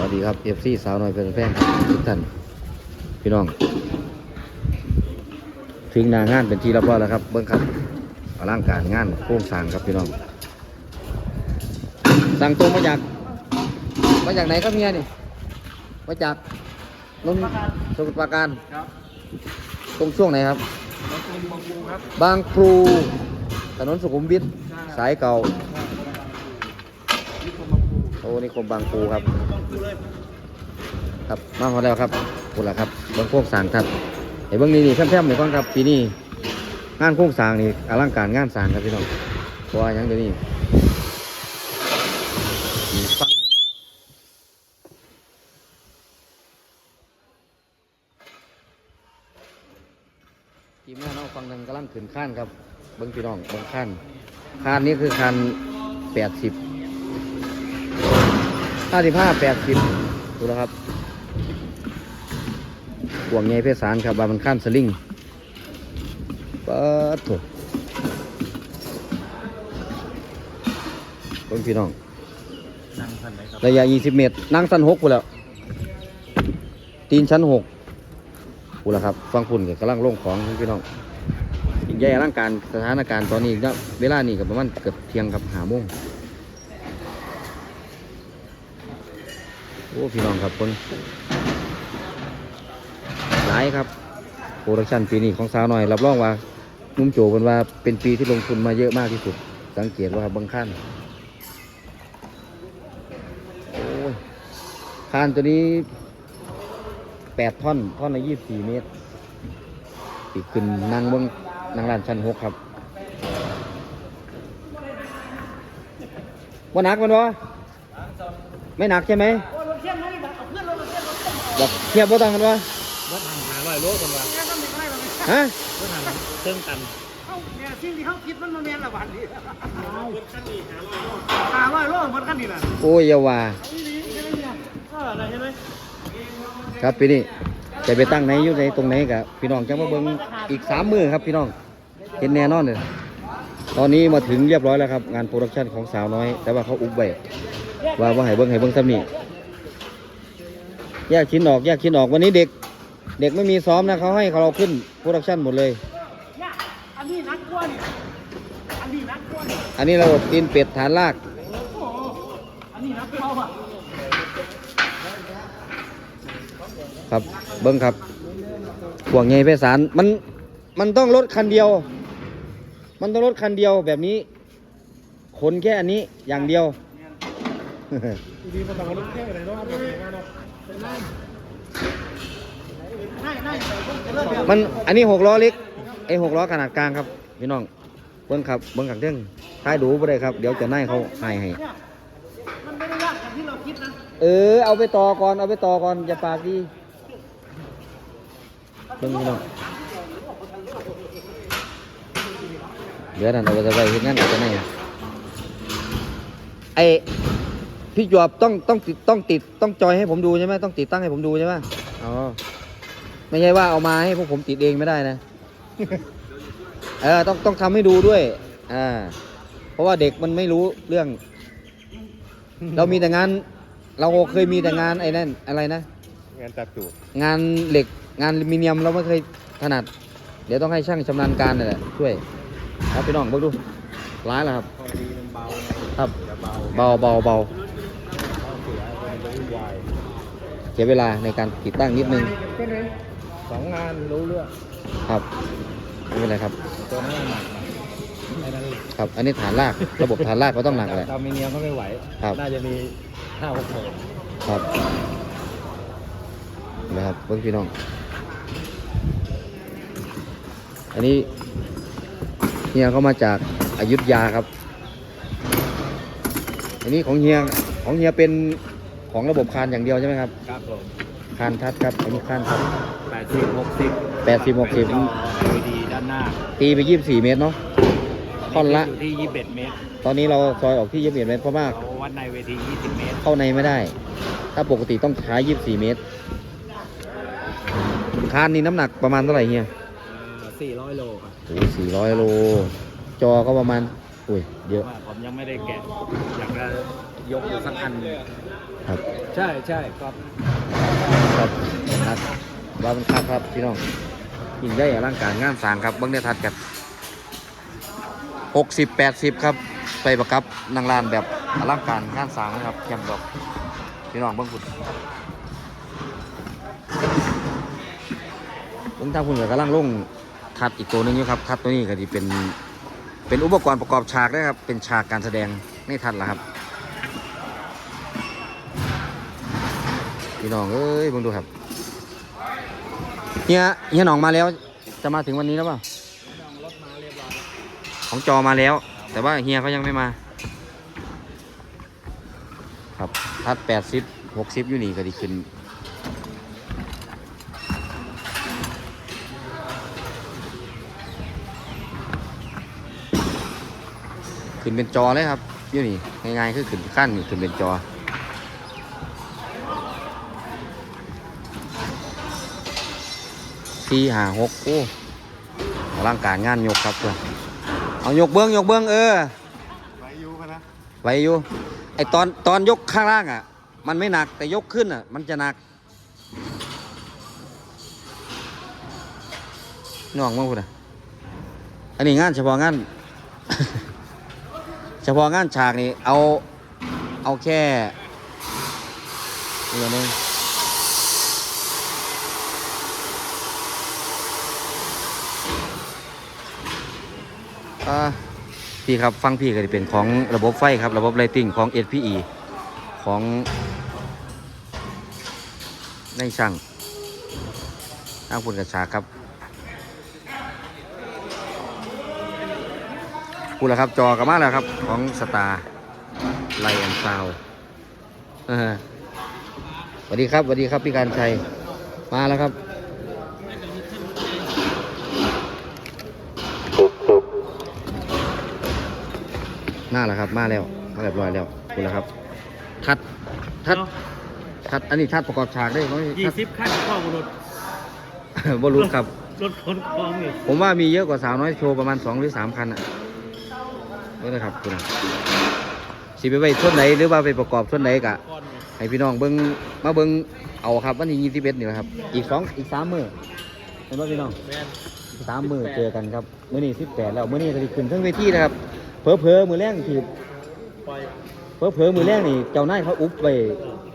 วัสดีครับเอฟซีสาวน้อยเพื่อนแฟนครับทุกท่านพี่น้อง ถึงหนางานเป็นที่เรียบร้อยแล้วครับ เบิ้งครับอลังการงานโค้งสร้างครับพี่น้อง สั่งตรงมาจากมาจากไหนครับเฮียนี่มาจากนนท์สมุทรปราการครับตรงช่วงไหนครับมาตูนบางปูครับบางพลูถนนสุขุมวิทสายเก่านี่ตูนบางปูโอ้นี่คมบางปูครับ ครับมาพอแล้วครับพูดแล้วครับเบิ้งโค้งสางครับไอ้เบิ้งนี่นี่แคมๆหน่อยก่อนครับปีนี้งานโค้งสางนี่อลังการงานสางครับพี่น้องเพราะว่ายังเดี๋ยวนี้มีฟังทีมงานเอาฟังหนึงกำลังขึ้นข้นครับเบิ้งพี่น้องเบิ้งข้นข้นนี้คือข้นแปดสิบ ห้าสิบห้าแปดสิบดูแล้วครับห่วงใยเพศสารครับว่ามันข้านสลิงเปิดถูกเบิ้งพี่น้องนั่งทันไหนครับระยะ 20 เมตร นั่งสั้นหกกูแล้ว ตีนชั้นหกกูแล้วครับ ฟังพุ่นกับกำลังลงของพี่น้องอีกใหญ่ร่างการสถานการณ์ตอนนี้ก็เวลานี้กับประมาณเกือบเที่ยงครับหาโมง โอ้พี่น้องครับคนหลายครับโปรดักชันปีนี้ของสาวหน่อยรับรองว่านุ่มโจกันว่าเป็นปีที่ลงทุนมาเยอะมากที่สุด สังเกตว่าบางขั้นโอ้ยคานตัวนี้แปดท่อน ท่อนละยี่สี่เมตรปีกขึ้นนั่งเบื้องนั่งลานชั้นหกครับว่าหนักมันวะไม่หนักใช่ไหม แบบเทียบว่าต่างกันวะรถทางหาลอยโลกันวะฮะรถทางเครื่องตันเขาเนี่ยสิ่งที่เขาคิดมันมาแมนละวันนี้หาร้อยโลมันกันนี่แหละโอ้ยอยาว่านี่นี่ใช่ไหมเนี่ยเอออะไรใช่ไหมครับพี่นี่จะไปตั้งไหนอยู่ในตรงไหนกับพี่น้องจะมาเบิ้งอีกสามมือครับพี่น้องเห็นแน่นอนเลยตอนนี้มาถึงเรียบร้อยแล้วครับ งานโปรดักชันของสาวน้อย แต่ว่าเขาอุบไว้ว่าว่าให้เบิ้งให้เบิ้งซ้ำนี่ แยกชิ้นออกแยกชิ้นออกวันนี้เด็ก เด็กไม่มีซ้อมนะเขาให้เราขึ้นโปรดักชันหมดเลยอันนี้นักกวนอันนี้นักกวนอันนี้ระบบตีนเป็ดฐานลากอันนี้นักเข้าอะครับเบิ้งครับห่วงใยเพศสารมันมันต้องรถคันเดียว มันต้องรถคันเดียวแบบนี้ ขนแค่อันนี้อย่างเดียวดีมาต่างรถแค่ไหนเนาะ มันอันนี้หกล้อเล็กไอ้หกล้อขนาดกลางครับพี่น้องเบิ้งครับเบิ้งขังเรื่องท้ายดูบ่ได้ครับ เดี๋ยวจะไล่เขาให้ให้เนี่ยมันไม่ได้ยากอย่างที่เราคิดนะเออเอาไปต่อก่อนเอาไปต่อก่อนอย่าปากดีเบิ้งพี่น้องเดี๋ยวนั่นเอาไปจะไปเห็นงั้นเอาไปไหนไอ พี่จวบต้องต้องติดต้องติดต้องจอยให้ผมดูใช่ไหมต้องติดตั้งให้ผมดูใช่ไหมอ๋อไม่ใช่ว่าเอามาให้พวกผมติดเองไม่ได้นะ เออต้องต้องทำให้ดูด้วย อ่า เพราะว่าเด็กมันไม่รู้เรื่อง เรามีแต่งาน เราเคยมีแต่งานไอ้นั่นอะไรนะงานจัดจูดงานเหล็กงานอลูมิเนียมเราไม่เคยถนัด เดี๋ยวต้องให้ช่างชำนาญการนี่แหละช่วย ครับพี่น้องเบิ่งดูร้ายแล้วครับพอดีมันเบาครับจะเบาเบาเบาเบา เสียเป็นรถใหญ่ เสียเวลาในการติดตั้งนิดนึงสองงานรู้เรื่องครับไม่เป็นไรครับตัวนั้นหนักไอ้นั่นครับ อันนี้ฐานรากระบบฐานรากก็ต้องหนักแหละดามิเนียมก็ไม่ไหวครับน่าจะมีห้าหกโลครับนะครับเบิ่งพี่น้อง อันนี้เฮียเขามาจากอายุทยาครับ อันนี้ของเฮียของเฮียเป็น ของระบบคานอย่างเดียวใช่ไหมครับครับผมคานทัดครับอันนี้คานทัดแปดสิบหกสิบแปดสิบหกสิบจอ LED ด้านหน้าตีไปยี่สิบสี่เมตรเนาะ ท่อนละอยู่ที่ยี่สิบเอ็ดเมตรตอนนี้เราซอยออกที่ยี่สิบเมตรเพราะว่าเราวัดในเวทียี่สิบเมตร เข้าในไม่ได้ ถ้าปกติต้องใช้ยี่สิบสี่เมตร คานนี่น้ำหนักประมาณเท่าไหร่เฮียสี่ร้อยโลครับโอ้สี่ร้อยโล จอก็ประมาณอุ้ยเยอะ ว่าผมยังไม่ได้แกะ อยากจะยกอยู่สักอันหนึ่ง ครับใช่ใช่ครับครับครับว่ามันคักครับพี่น้องยิ่งได้อลังการงานสร้างครับเบิ้งได้ทัดกันหกสิบแปดสิบครับ ไปประกับนางลานแบบอลังการงานสร้างนะครับแคมป์ดอกพี่น้องเบิ้งคุณเบิ้งทางคุณก็กำลังลงทัดอีกตัวหนึงอยู่ครับทัดตัวนี้ก็จะเป็นเป็นอุปกรณ์ประกอบฉากนะครับเป็นฉากการแสดงนี่ทัดละครับ พี่น้องเอ้ยเบิ่งดูครับเฮียเฮียหนองมาแล้ว จะมาถึงวันนี้แล้วเปล่าของจอมาแล้ว แต่ว่าเฮียเขายังไม่มา ครับทัดแปดสิบหกสิบอยู่นี่ก็ดีขึ้นขึ้นเป็นจอเลยครับอยู่นี่ง่ายๆคือขึ้นขั้นขึ้นเป็นจอ สี่ห้าหกโอ้ร่างการงานยกครับเพื่อนเอายกเบื้องยกเบื้องเออไปอยู่กันนะไหวอยู่ไอตอนตอนยกข้างล่างอะ มันไม่หนักแต่ยกขึ้นอะ มันจะหนักน้องมั้งคุณอะอันนี้งานเฉพาะงาน เฉพาะงานฉากนี่เอาเอาแค่นี่อันนึง พี่ครับฟังพี่ก็จะเป็นของระบบไฟครับระบบไลติงของ SPE ของในช่างทางคุณกระชาครับคุณละครับ จอกับมาแล้วครับ ของสตาร์ไลแอนซาวสวัสดีครับสวัสดีครับพี่การชัยมาแล้วครับ มาแล้วครับ มาแล้วมาเรียบร้อยแล้วคุณแล้วครับ ทัด ทัด ทัด อันนี้ทัดประกอบฉากได้ไหมยี่ทัดสิบขั้นข้อบรถบอลูครับ รถขนของนี่ผมว่ามีเยอะกว่าสาวน้อยโชว์ประมาณสองหรือสามคันอะนี่นะครับคุณอะสิไปไว้ส่วนไหนหรือว่าไปประกอบส่วนไหนกะก่อนนี่ให้พี่น้องเบิ้งมาเบิ้งเอาครับวันที่ยี่สิบเอ็ดนี่แหละครับ อีกสองอีกสามมือเห็นไหมพี่น้อง แม่นสามมือเจอกันครับ มื้อนี้สิบแปดแล้ว มื้อนี้ก็จะขึ้นเครื่องเวทีนะครับ เผลอเผลอๆมือแรกที่ปล่อยเผลอเผลอๆมือแรกนี่เจ้านายเขาอุบไป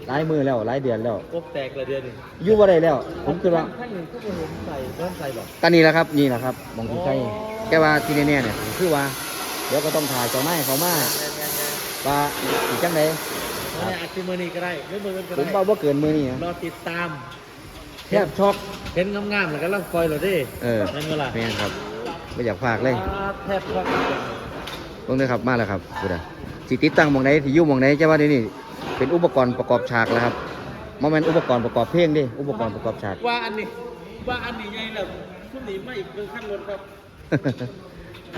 หลายมือแล้วหลายเดือนแล้วกบแตกละเดือนหนึงอยู่บ่ได้แล้ว ผมคิดว่าขั้นหนึ่งก็ไปเห็นใส่เริ่มใส่บอกก็นี่แหละครับนี่แหละครับมองที่ใช่อ๋อแค่ว่าที่แน่ๆเนี่ยคือว่า เดี๋ยวก็ต้องถ่ายเจ้านายเขามาแม่นแม่นแม่นว่าอีกจังไดเอาเนี่ยอาจจะมือนี้ก็ได้ไม่มือกันก็ผมได้ว่าบ่เกินมือนี่นะรอติดตามแทบช็อกเห็นงามๆแล้วก็ลังปล่อยเลยดิเออนั่นก็ล่ะแม่นครับไม่อยากฝากเลยแทบช็อก เบิ่งเลยครับมาแล้วครับกูได้สิติดตั้งหมองไหนที่อยู่หมองไหนจะว่านี่นี่เป็นอุปกรณ์ประกอบฉากแล้วครับบ่แม่นอุปกรณ์ประกอบเพลงเดิอุปกรณ์ประกอบฉากว่าอันนี้ว่าอันนี้ไงล่ะชุดนี้ไม่อีกเป็นขั้นรถครับ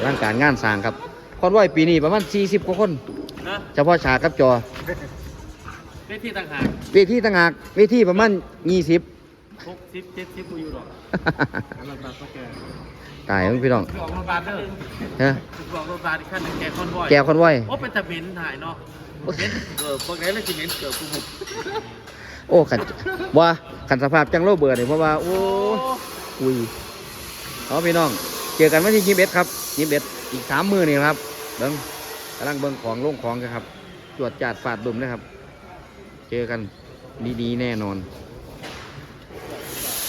ร่างการงานสร้างครับคอนไหวปีนี้ประมาณ 40กว่าคนนะเฉพาะฉากกับจอเวทีต่างหากเวทีต่างหากเวทีประมาณ20 หกสิบเจ็ดสิบกูอยู่หรอกอันละบาทก็แกตายพี่น้องคือออกรถบาทเด้อฮะคือออกรถบาทอีกขั้นหนึ่งแกคอนวอยแกคอนไหวโอ้เป็นตะเบนถ่ายเนาะเบนเออพวกนี้เลยสิเบนเกิดกูบุกโอ้ขันว่าขันสภาพจังโลเบื่อเนี่ยเพราะว่าโอ้อุ้ยเอาพี่น้อง เจอกันวันที่ยี่สิบเอ็ดครับยี่สิบเอ็ดอีกสามมือนี่ครับเบิ้งกำลังเบิ้งของลงของกันครับตรวจจัดฝาดดุมนะครับ เจอกันดีๆแน่นอน